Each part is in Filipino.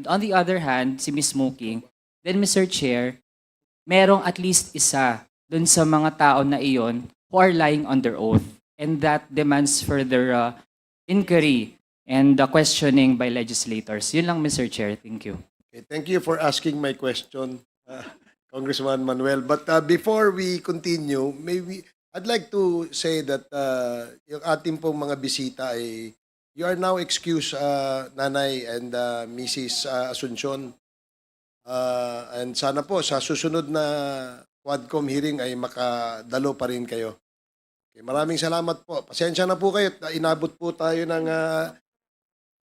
And on the other hand, si Ms. Smoking, then Mr. Chair, merong at least isa dun sa mga tao na iyon who are lying their oath. And that demands further uh, inquiry and uh, questioning by legislators. Yun lang, Mr. Chair. Thank you. Okay, thank you for asking my question, uh, Congressman Manuel. But uh, before we continue, maybe I'd like to say that uh, yung ating pong mga bisita ay you are now excused, uh, Nanay and uh, Mrs. uh, Asuncion. Uh, and sana po sa susunod na Quadcom hearing ay makadalo pa rin kayo. Okay, maraming salamat po. Pasensya na po kayo. Inabot po tayo ng... uh,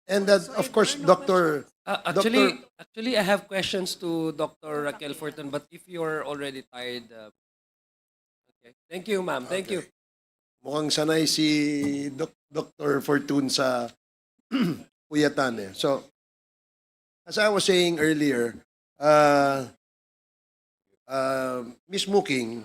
and uh, of course, Dr. Uh, actually, actually, I have questions to Dr. Raquel Fortun, but if you're already tired, uh, okay. Thank you, ma'am. Thank you. Mukhang sanay si Doc- Dr. Fortune sa puyatan eh. So, as I was saying earlier, uh, uh, Miss Muking,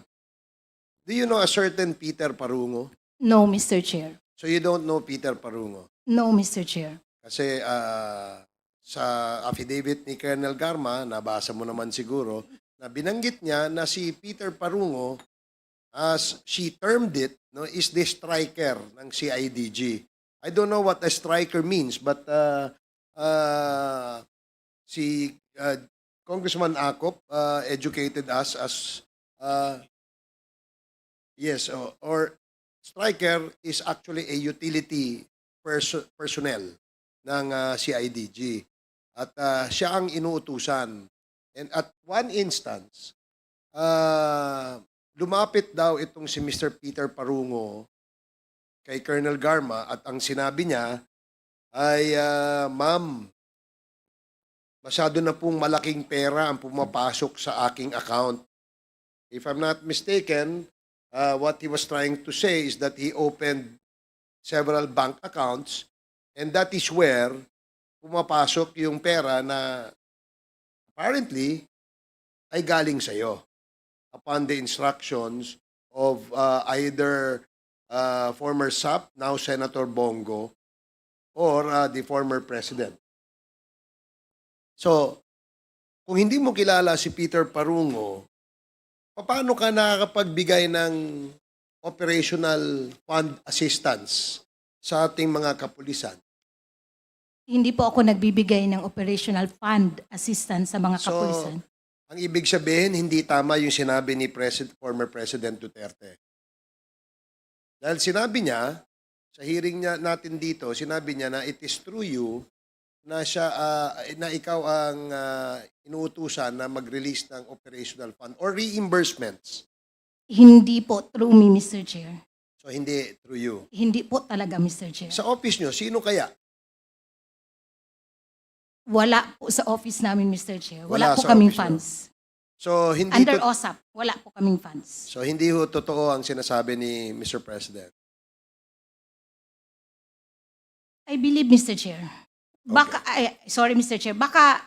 do you know a certain Peter Parungo? No, Mr. Chair. So you don't know Peter Parungo? No, Mr. Chair. Kasi uh, sa affidavit ni Colonel Garma, nabasa mo naman siguro, na binanggit niya na si Peter Parungo, as she termed it, no, is the striker ng CIDG. I don't know what a striker means, but uh, uh, si uh, Congressman Acop uh, educated us as uh, yes, or, or striker is actually a utility perso- personnel ng uh, CIDG. At uh, siya ang inuutusan. And at one instance, uh, lumapit daw itong si Mr. Peter Parungo kay Colonel Garma at ang sinabi niya ay, uh, Ma'am, masyado na pong malaking pera ang pumapasok sa aking account. If I'm not mistaken, uh, what he was trying to say is that he opened several bank accounts and that is where pumapasok yung pera na apparently ay galing sa iyo upon the instructions of uh, either uh, former SAP, now Senator Bongo, or uh, the former president. So, kung hindi mo kilala si Peter Parungo, paano ka nakakapagbigay ng operational fund assistance sa ating mga kapulisan? Hindi po ako nagbibigay ng operational fund assistance sa mga So, kapulisan. Ang ibig sabihin, hindi tama yung sinabi ni President, former President Duterte. Dahil sinabi niya, sa hearing niya natin dito, sinabi niya na it is through you na siya ah, na ikaw ang ah, inuutusan na mag-release ng operational fund or reimbursements. Hindi po through me, Mr. Chair. So hindi through you. Hindi po talaga, Mr. Chair. Sa office niyo, sino kaya? Wala po sa office namin, Mr. Chair. Wala Wala, po sa kaming office funds. So hindi Under to- OSAP, wala po kaming funds. So hindi ho totoo ang sinasabi ni Mr. President. I believe, Mr. Chair. Baka, ay, sorry, Mr. Chair, baka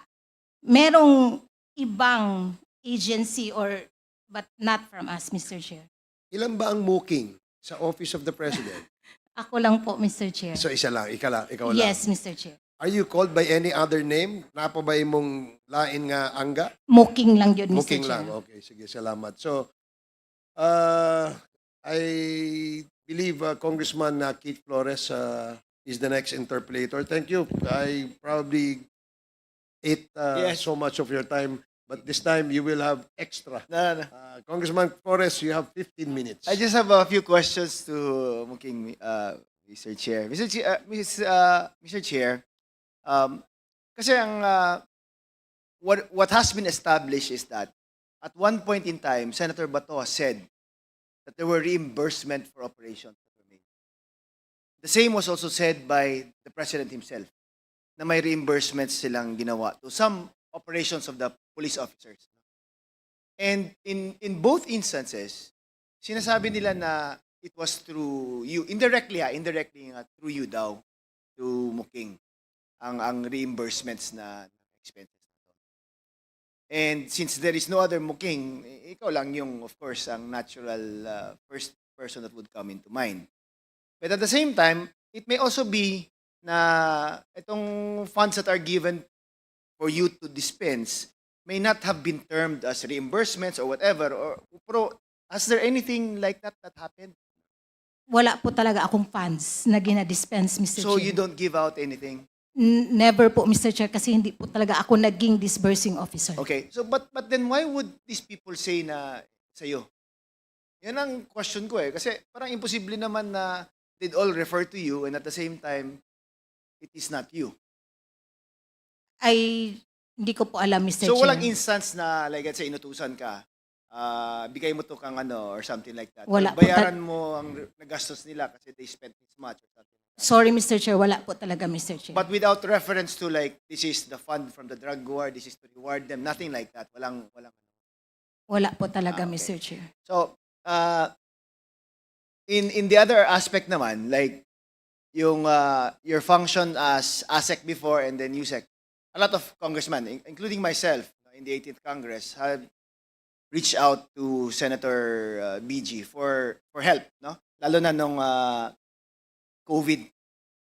merong ibang agency or, but not from us, Mr. Chair. Ilan ba ang mooking sa Office of the President? Ako lang po, Mr. Chair. So isa lang, ikaw lang, ikaw lang. Yes, Mr. Chair. Are you called by any other name? Napabay mong lain nga angga? Muking lang yun, Mr. Mooking Chair. lang. Okay, sige, salamat. So, uh, I believe uh, Congressman uh, Keith Flores uh, is the next interpolator. Thank you. I probably ate uh, Yes. so much of your time, but this time you will have extra. No, no. Uh, Congressman Flores, you have 15 minutes. I just have a few questions to Muking, uh, Mr. Chair. Mr. Chair, uh, Mrs., uh, Mr. Chair, um, kasi ang uh, what what has been established is that at one point in time, Senator Bato said that there were reimbursement for operations. that were. The same was also said by the President himself na may reimbursements silang ginawa to some operations of the police officers. And in in both instances, sinasabi nila na it was through you indirectly ah, indirectly nga through you daw to Muking ang ang reimbursements na expenses And since there is no other Muking, ikaw lang yung of course ang natural uh, first person that would come into mind. But at the same time, it may also be na itong funds that are given for you to dispense may not have been termed as reimbursements or whatever. Or, pero has there anything like that that happened? Wala po talaga akong funds na ginadispense, Mr. So Chair. you don't give out anything? Never po, Mr. Chair, kasi hindi po talaga ako naging disbursing officer. Okay. So but but then why would these people say na sa'yo? Yan ang question ko eh. Kasi parang imposible naman na they'd all refer to you and at the same time, it is not you. Ay, hindi ko po alam, Mr. So Chair. walang instance na like let's say inutusan ka, ah, bigay mo to kang ano or something like that. Wala bayaran mo ang nagastos nila kasi they spent this much or. Sorry, Mr. Chair, wala po talaga, Mr. Chair. But without reference to like this is the fund from the drug war, this is to reward them, nothing like that. Walang walang wala po talaga, Ah, okay. Mr. Chair. So, uh, in in the other aspect naman, like yung uh, your function as ASEC before and then USEC, a lot of congressmen, in- including myself, in the 18th Congress, have reached out to Senator uh, BG for for help, no? Lalo na nung uh, COVID,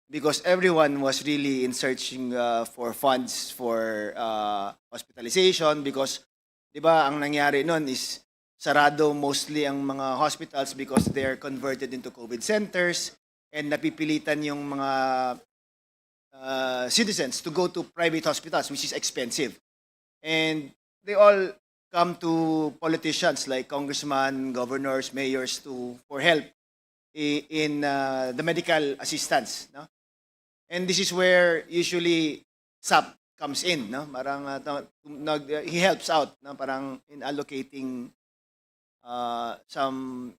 because everyone was really in searching uh, for funds for uh, hospitalization because, di ba, ang nangyari nun is sarado mostly ang mga hospitals because they're converted into COVID centers and napipilitan yung mga uh, citizens to go to private hospitals, which is expensive. And they all come to politicians like congressmen, governors, mayors to for help in uh, the medical assistance. No? And this is where usually SAP comes in. No? Parang, uh, nag, he helps out no? parang in allocating uh, some,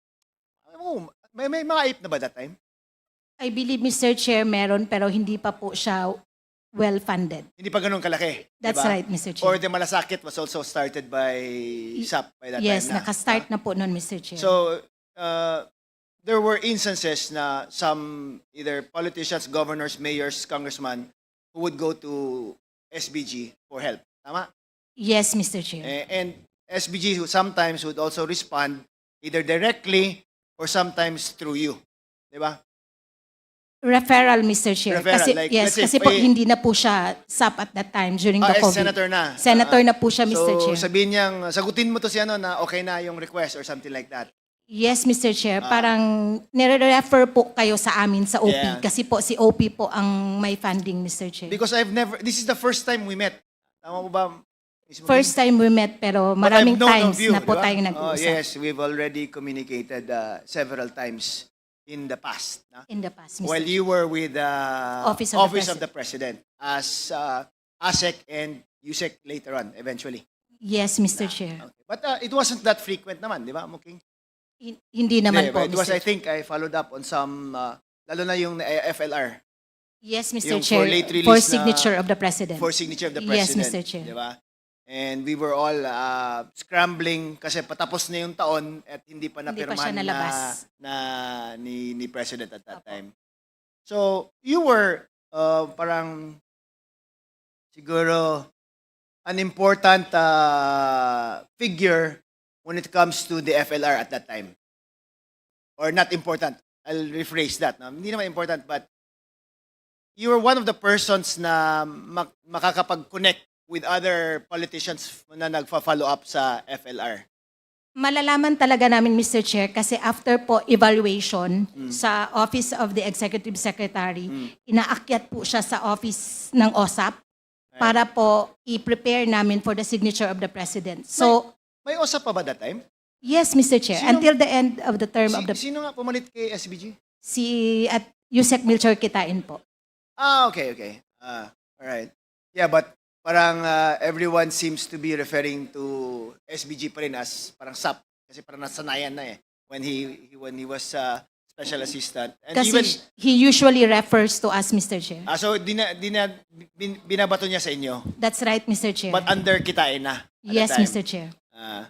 oh, may, may mga ape na ba that time? I believe, Mr. Chair, meron pero hindi pa po siya well-funded. Hindi pa ganun kalaki. That's diba? right, Mr. Chair. Or the Malasakit was also started by SAP by that yes, time na. nakastart na po noon, Mr. Chair. So, uh, there were instances na some either politicians, governors, mayors, congressmen who would go to SBG for help. Tama? yes, Mr. Chair. Eh, And SBG who sometimes would also respond either directly or sometimes through you. Di ba? Referral, Mr. Chair. Referral, kasi, like, yes, let's say, kasi po hindi na po siya SAP at that time during Ah, the eh, COVID. senator na. Senator Ah, na po siya, Mr. so, Chair. sabihin niyang, sagutin mo to si ano na okay na yung request or something like that. Yes, Mr. Chair. Ah. Parang nire-refer po kayo sa amin sa OP. Yeah. Kasi po si OP po ang may funding, Mr. Chair. Because I've never, this is the first time we met. Tama mo ba? Miss? First time we met pero But maraming I've known times of you, na po di ba? tayong Oh, nag-uusap yes, we've already communicated uh, several times in the past. na? in the past, Mr. While Chair. you were with the Office of the the President as uh, ASEC and USEC later on, eventually. Yes, Mr. Chair. Okay. But uh, it wasn't that frequent naman, di ba, Muking? Hin- Hindi naman po, Mr. I think, I followed up on some, uh, lalo na yung uh, FLR, Yes, Mr. yung Chair. for late release For na- signature of the President. for signature of the Yes, President. Mr. Chair. Di ba? And we were all uh, scrambling kasi patapos na yung taon at hindi pa Hindi pa napirman siya na, nalabas. na ni, ni President at that Opo. time. So, you were uh, parang siguro an important uh, figure when it comes to the FLR at that time. Or not important. I'll rephrase that. No? Hindi naman important, but you were one of the persons na mak- makakapag-connect with other politicians na nagfa-follow up sa FLR. Malalaman talaga namin, Mr. Chair, kasi after po evaluation Mm. sa Office of the Executive Secretary, inaakyat po siya sa office ng OSAP para po i-prepare namin for the signature of the President. So, May usap pa ba that time? yes, Mr. Chair, Sino- until the end of the term Si- of the sino nga pumalit kay SBG? si at Yusek Milchor Kitain po. Ah, okay, okay. Ah, all right. Yeah, but parang uh, everyone seems to be referring to SBG pa rin as parang SAP kasi parang nasanayan na eh when he, he when he was uh, special assistant and Kasi even he usually refers to us, Mr. Chair. ah, so dina, dina, bin, binabato niya sa inyo That's right, Mr. Chair. but under kitain na at yes, time. Mr. Chair. Ah,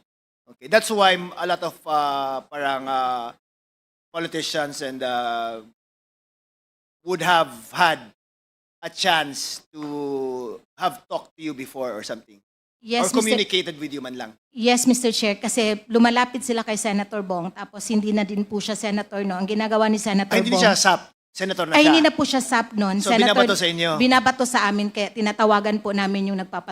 okay. That's why a lot of uh, parang uh, politicians and uh, would have had a chance to have talked to you before or something. Yes, or Mr. communicated with you man lang. Yes, Mr. Chair, kasi lumalapit sila kay Senator Bong, tapos hindi na din po siya Senator, no? Ang ginagawa ni Senator Ay, hindi Bong, siya SAP. Senator na ay siya. hindi na po siya SAP noon. So, binabato sa inyo? Binabato sa amin, kaya tinatawagan po namin yung nagpapat